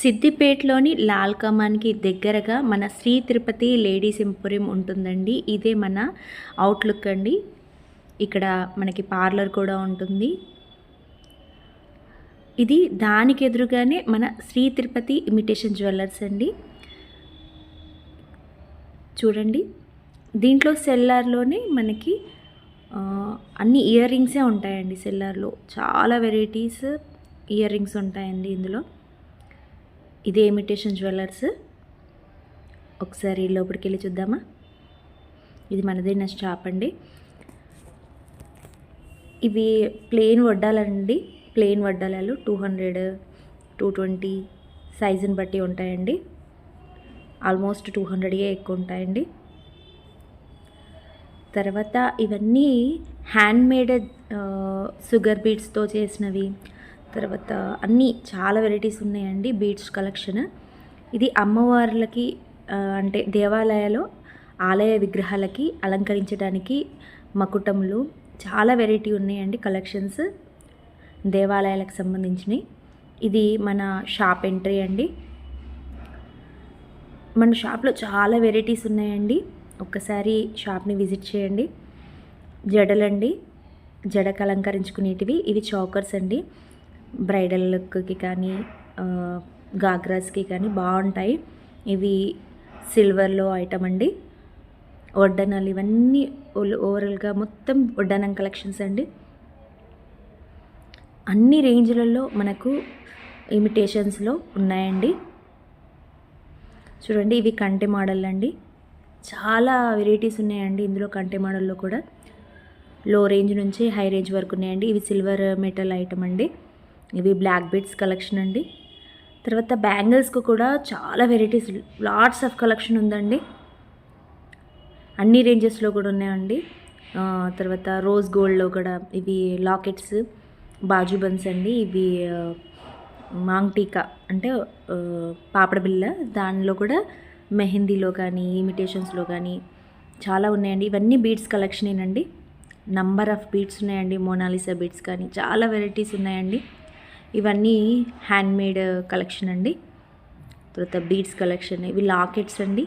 సిద్దిపేటలోని లాల్ కమాన్కి దగ్గరగా మన Shri Tirupati ladies emporium ఉంటుందండి. ఇదే మన అవుట్లుక్ అండి. ఇక్కడ మనకి పార్లర్ కూడా ఉంటుంది. ఇది దానికి ఎదురుగానే మన శ్రీ తిరుపతి ఇమిటేషన్ జ్యువెలర్స్ అండి. చూడండి. దీంట్లో సెల్లార్లోనే మనకి అన్ని ఇయర్ రింగ్సే ఉంటాయండి సెల్లార్లో. చాలా వెరైటీస్ ఇయర్ రింగ్స్ ఉంటాయండి ఇందులో. ఇదే ఇమిటేషన్ జ్యువెలర్స్. ఒకసారి లోపలికి వెళ్ళి చూద్దామా? ఇది మనదైన షాప్ అండి. ఇవి ప్లెయిన్ వడ్డాలండి. ప్లెయిన్ వడ్డాలలు టూ హండ్రెడ్ టూ ట్వంటీ సైజుని బట్టి ఉంటాయండి. ఆల్మోస్ట్ టూ హండ్రెడ్గా ఎక్కువ ఉంటాయండి. తర్వాత ఇవన్నీ హ్యాండ్మేడ్ షుగర్ బీడ్స్తో చేసినవి తర్వాత అన్నీ చాలా వెరైటీస్ ఉన్నాయండి బీడ్స్ కలెక్షన్. ఇది అమ్మవార్లకి అంటే దేవాలయాలు ఆలయ విగ్రహాలకి అలంకరించడానికి మకుటములు చాలా వెరైటీ ఉన్నాయండి కలెక్షన్స్ దేవాలయాలకు సంబంధించినవి. ఇది మన షాప్ ఎంట్రీ అండి. మన షాప్లో చాలా వెరైటీస్ ఉన్నాయండి. ఒక్కసారి షాప్ని విజిట్ చేయండి. జడలండి జడకు అలంకరించుకునేటివి. ఇవి చాకర్స్ అండి. బ్రైడల్ లుక్కి కానీ గాగ్రాస్కి కానీ బాగుంటాయి ఇవి సిల్వర్లో ఐటమ్ అండి. వడ్డనాలు ఇవన్నీ ఓల్- ఓవరాల్గా మొత్తం వడ్డనం కలెక్షన్స్ అండి. అన్ని రేంజ్లలో మనకు ఇమిటేషన్స్లో ఉన్నాయండి. చూడండి ఇవి కంటె మోడల్ అండి. చాలా వెరైటీస్ ఉన్నాయండి ఇందులో కంటె మోడల్లో కూడా. లో రేంజ్ నుంచి హై రేంజ్ వరకు ఉన్నాయండి. ఇవి సిల్వర్ మెటల్ ఐటమ్ అండి. ఇవి బ్లాక్ బీడ్స్ కలెక్షన్ అండి. తర్వాత బ్యాంగిల్స్కి కూడా చాలా వెరైటీస్ లాట్స్ ఆఫ్ కలెక్షన్ ఉందండి. అన్ని రేంజెస్లో కూడా ఉన్నాయండి. తర్వాత రోజ్ గోల్డ్లో కూడా ఇవి లాకెట్స్ బాజు బన్స్ అండి. ఇవి మాంగ్ టీకా అంటే పాపడ బిల్ల దానిలో కూడా మెహందీలో కానీ ఇమిటేషన్స్లో కానీ చాలా ఉన్నాయండి. ఇవన్నీ బీడ్స్ కలెక్షనేనండి. నంబర్ ఆఫ్ బీడ్స్ ఉన్నాయండి. మోనాలిసా బీడ్స్ కానీ చాలా వెరైటీస్ ఉన్నాయండి. ఇవన్నీ హ్యాండ్మేడ్ కలెక్షన్ uh, అండి. తర్వాత బీడ్స్ కలెక్షన్ ఇవి లాకెట్స్ అండి.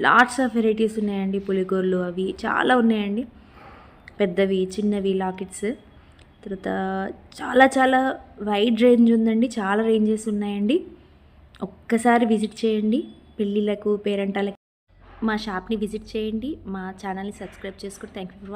లాట్స్ ఆఫ్ వెరైటీస్ ఉన్నాయండి పులిగోర్లు అవి. చాలా ఉన్నాయండి. పెద్దవి చిన్నవి లాకెట్స్ తర్వాత చాలా చాలా వైడ్ రేంజ్ ఉందండి. చాలా రేంజెస్ ఉన్నాయండి. ఒక్కసారి విజిట్ చేయండి. పెళ్ళిళ్ళకు పేరెంటాలకు మా షాప్ని విజిట్ చేయండి. మా ఛానల్ని సబ్స్క్రైబ్ చేసుకుని థ్యాంక్ యూ ఫర్